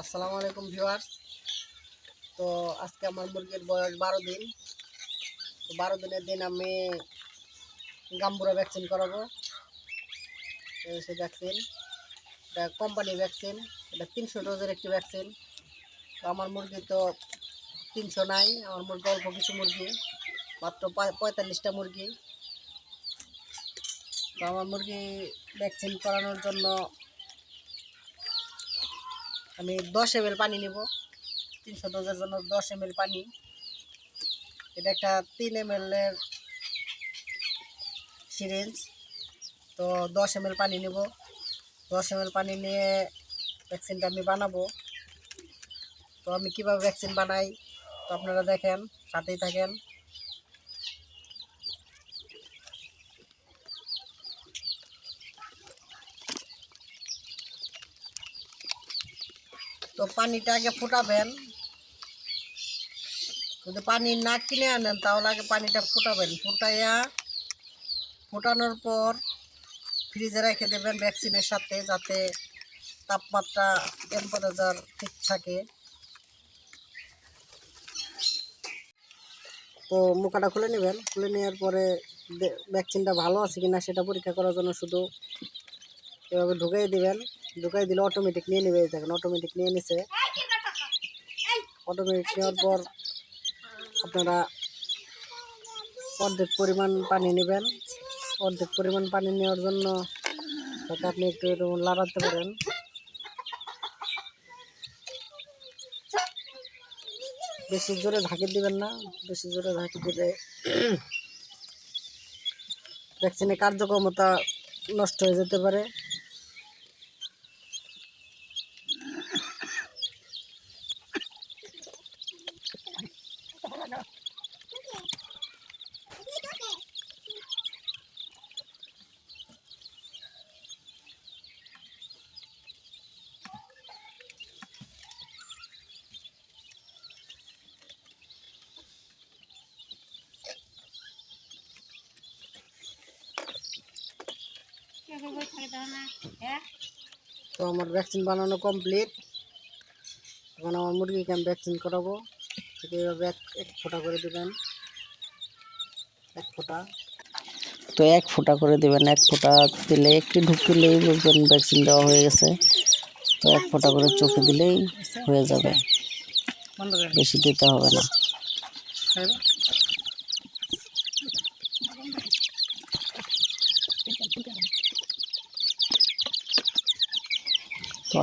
আসসালামু আলাইকুম ভিউয়ার্স। তো আজকে আমার মুরগির বয়স বারো দিন। তো বারো দিনের দিন আমি গাম্বুরা ভ্যাকসিন করাবো। এই সে ভ্যাকসিন এটা কোম্পানি ভ্যাকসিন এটা তিনশো ডোজের একটি ভ্যাকসিন তো আমার মুরগি তো তিনশো নাই। আমার মুরগি অল্প কিছু মুরগি। মাত্র পঁয়তাল্লিশটা মুরগি। তো আমার মুরগি ভ্যাকসিন করানোর জন্য আমি দশ এম পানি নেব। তিনশো ডোজের জন্য দশ এম পানি। এটা একটা তিন এম এর সিরিঞ্জ তো দশ এম পানি নেব। দশ এম পানি নিয়ে ভ্যাকসিনটা আমি বানাবো। তো আমি কীভাবে ভ্যাকসিন বানাই? তো আপনারা দেখেন, সাথেই থাকেন। তো পানিটা আগে ফুটাবেন। যদি পানি না কিনে আনেন, তাহলে আগে পানিটা ফুটাবেন। ফুটাইয়া ফুটানোর পর ফ্রিজে রেখে দেবেন ভ্যাকসিনের সাথে, যাতে তাপমাত্রা টেম্পারেচার ঠিক থাকে। তো মুখাটা খুলে নেবেন। খুলে নেওয়ার পরে ভ্যাকসিনটা ভালো আছে কিনা সেটা পরীক্ষা করার জন্য শুধু এভাবে ঢুকাই দিবেন। ঢুকাই দিলে অটোমেটিক নিয়ে নেবে দেখেন অটোমেটিক নিয়ে নিছে। অটোমেটিক নেওয়ার পর আপনারা অর্ধেক পরিমাণ পানি নেবেন। অর্ধেক পরিমাণ পানি নেওয়ার জন্য যাতে আপনি একটু এরকম লাড়াতে পারেন। বেশি জোরে ঝাঁকি দিবেন না বেশি জোরে ঝাঁকি দিলে ভ্যাকসিনের কার্যক্ষমতা নষ্ট হয়ে যেতে পারে। তো আমার ভ্যাকসিন বানানো কমপ্লিট এখন আমার মুরগিকে আমি ভ্যাকসিন করাবো। ঠিক এইভাবে এক এক ফোঁটা করে দেবেন। এক ফোঁটা। তো এক ফোঁটা করে দেবেন। এক ফোঁটা দিলে একটু ঢুকিলেই বুঝবেন ভ্যাকসিন দেওয়া হয়ে গেছে। তো এক ফোঁটা করে চোখে দিলেই হয়ে যাবে। বেশি দিতে হবে না।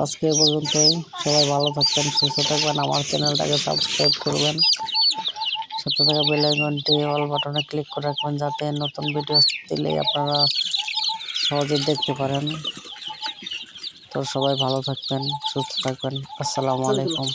আজকে পর্যন্ত পর্যন্তই। সবাই ভালো থাকবেন, সুস্থ থাকবেন। আমার চ্যানেলটাকে সাবস্ক্রাইব করবেন। সাথে থাকা বেলাইকনটি অল বাটনে ক্লিক করে রাখবেন যাতে নতুন ভিডিও দিলেই আপনারা সহজে দেখতে পারেন। তো সবাই ভালো থাকবেন, সুস্থ থাকবেন। আসসালামু আলাইকুম।